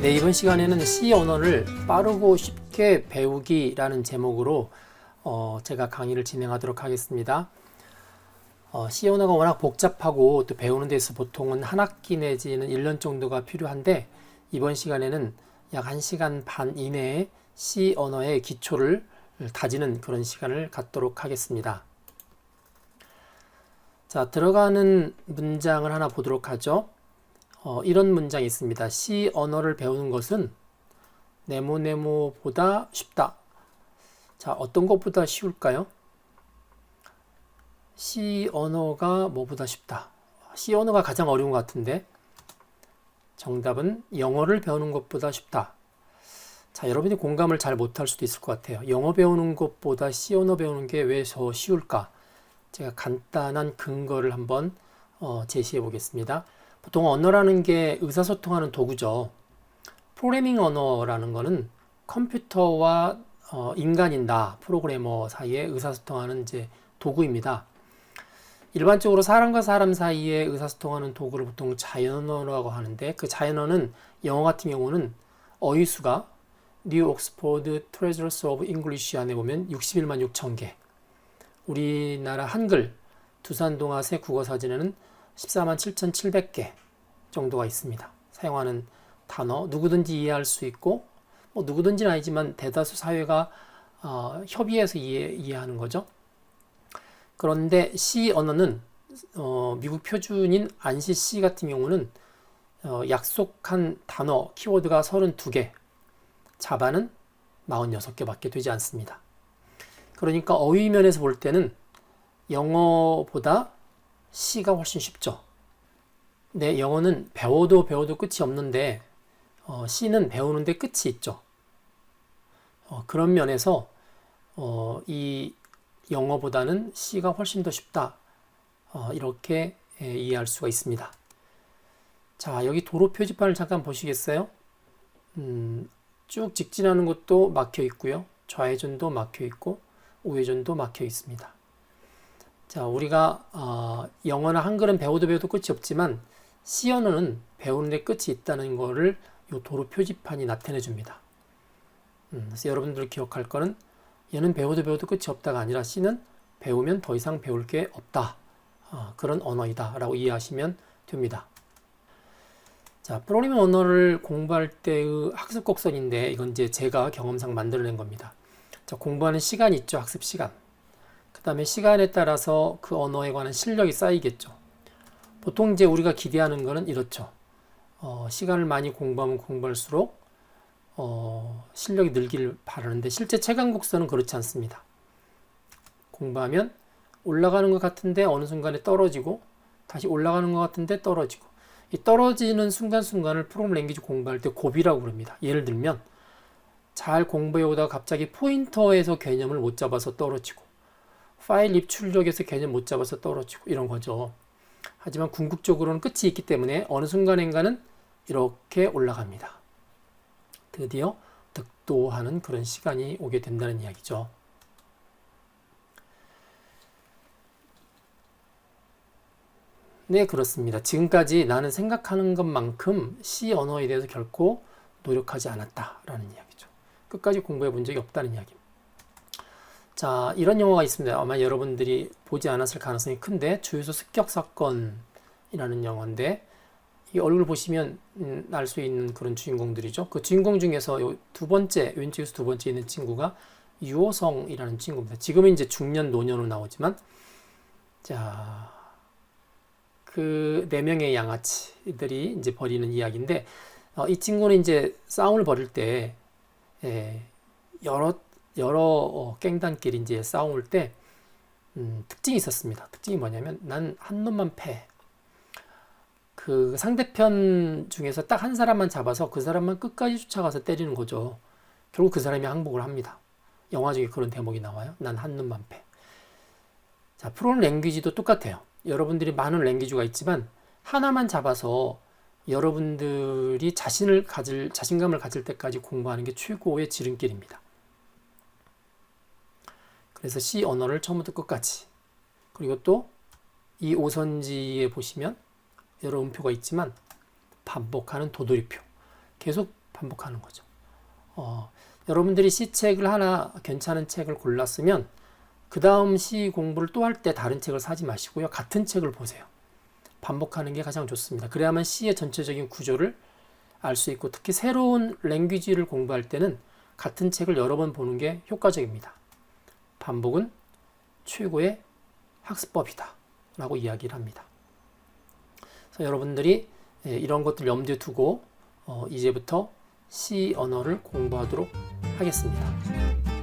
네, 이번 시간에는 C 언어를 빠르고 쉽게 배우기라는 제목으로 어, 제가 강의를 진행하도록 하겠습니다. 어, C 언어가 워낙 복잡하고 또 배우는 데 있어 보통은 한 학기 내지는 1년 정도가 필요한데 이번 시간에는 약 1시간 반 이내에 C 언어의 기초를 다지는 그런 시간을 갖도록 하겠습니다. 자, 들어가는 문장을 하나 보도록 하죠. 어, 이런 문장이 있습니다. C 언어를 배우는 것은 네모네모보다 쉽다. 자, 어떤 것보다 쉬울까요? C 언어가 뭐보다 쉽다. C 언어가 가장 어려운 것 같은데 정답은 영어를 배우는 것보다 쉽다. 자, 여러분이 공감을 잘 못할 수도 있을 것 같아요. 영어 배우는 것보다 C 언어 배우는 게 왜 더 쉬울까? 제가 간단한 근거를 한번 어, 제시해 보겠습니다. 보통 언어라는 게 의사소통하는 도구죠. 프로그래밍 언어라는 거는 컴퓨터와 어, 인간인 나, 프로그래머 사이에 의사소통하는 이제 도구입니다. 일반적으로 사람과 사람 사이에 의사소통하는 도구를 보통 자연어라고 하는데 그 자연어는 영어 같은 경우는 어휘수가 뉴 옥스포드 트레저스 오브 잉글리쉬 안에 보면 61만 6천 개. 우리나라 한글 두산동화 새 국어 사전에는 14만 7,700개 정도가 있습니다. 사용하는 단어 누구든지 이해할 수 있고 뭐 누구든지는 아니지만 대다수 사회가 어, 협의해서 이해, 이해 하는 거죠. 그런데 C 언어는 어, 미국 표준인 안시 C 같은 경우는 어, 약속한 단어 키워드가 32개, 자바는 46개밖에 되지 않습니다. 그러니까 어휘 면에서 볼 때는 영어보다 C가 훨씬 쉽죠. 네, 영어는 배워도 배워도 끝이 없는데 어, C는 배우는데 끝이 있죠. 어, 그런 면에서 어, 이 영어보다는 C가 훨씬 더 쉽다. 어, 이렇게 예, 이해할 수가 있습니다. 자, 여기 도로 표지판을 잠깐 보시겠어요? 음, 쭉 직진하는 것도 막혀 있고요. 좌회전도 막혀 있고 우회전도 막혀 있습니다. 자, 우리가 어, 영어나 한글은 배워도 배워도 끝이 없지만 C 언어는 배우는 데 끝이 있다는 것을 이 도로 표지판이 나타내 줍니다. 음, 그래서 여러분들 기억할 거는 얘는 배워도 배워도 끝이 없다가 아니라 C는 배우면 더 이상 배울 게 없다. 어, 그런 언어이다. 라고 이해하시면 됩니다. 자, 프로그래밍 언어를 공부할 때의 학습 곡선인데 이건 이제 제가 경험상 만들어낸 겁니다. 자, 공부하는 시간이 있죠. 학습 시간. 그 다음에 시간에 따라서 그 언어에 관한 실력이 쌓이겠죠. 보통 이제 우리가 기대하는 거는 이렇죠. 어, 시간을 많이 공부하면 공부할수록 어, 실력이 늘기를 바라는데 실제 체감 곡선은 그렇지 않습니다. 공부하면 올라가는 것 같은데 어느 순간에 떨어지고 다시 올라가는 것 같은데 떨어지고 이 떨어지는 순간순간을 프로그램 랭귀지 공부할 때 고비라고 부릅니다. 예를 들면 잘 공부해 오다가 갑자기 포인터에서 개념을 못 잡아서 떨어지고 파일 입출력에서 개념 못 잡아서 떨어지고 이런 거죠. 하지만 궁극적으로는 끝이 있기 때문에 어느 순간인가는 이렇게 올라갑니다. 드디어 득도하는 그런 시간이 오게 된다는 이야기죠. 네, 그렇습니다. 지금까지 나는 생각하는 것만큼 C 언어에 대해서 결코 노력하지 않았다라는 이야기죠. 끝까지 공부해 본 적이 없다는 이야기입니다. 자, 이런 영화가 있습니다. 아마 여러분들이 보지 않았을 가능성이 큰데 주유소 습격 사건이라는 영화인데 이 얼굴 보시면 음, 알수 있는 그런 주인공들이죠. 그 주인공 중에서 두 번째 왼쪽에서 두 번째 있는 친구가 유호성이라는 친구입니다. 지금은 이제 중년 노년으로 나오지만 자. 그 네 명의 양아치들이 이제 벌이는 이야기인데 어, 이 친구는 이제 싸움을 벌일 때 예, 여러 여러 어, 깽단끼리 이제 싸움을 때 음, 특징이 있었습니다. 특징이 뭐냐면 난 한 놈만 패. 그 상대편 중에서 딱 한 사람만 잡아서 그 사람만 끝까지 쫓아가서 때리는 거죠. 결국 그 사람이 항복을 합니다. 영화 중에 그런 대목이 나와요. 난 한 놈만 패. 자, 프로그램 랭귀지도 똑같아요. 여러분들이 많은 랭귀지가 있지만 하나만 잡아서 여러분들이 자신을 가질 자신감을 가질 때까지 공부하는 게 최고의 지름길입니다. 그래서 C 언어를 처음부터 끝까지 그리고 또 이 오선지에 보시면 여러 음표가 있지만 반복하는 도돌이표 계속 반복하는 거죠. 어, 여러분들이 시 책을 하나 괜찮은 책을 골랐으면 그 다음 시 공부를 또 할 때 다른 책을 사지 마시고요. 같은 책을 보세요. 반복하는 게 가장 좋습니다. 그래야만 시의 전체적인 구조를 알 수 있고 특히 새로운 랭귀지를 공부할 때는 같은 책을 여러 번 보는 게 효과적입니다. 반복은 최고의 학습법이다. 라고 이야기를 합니다. 그래서 여러분들이 예, 이런 것들 염두에 두고 어, 이제부터 시 언어를 공부하도록 하겠습니다.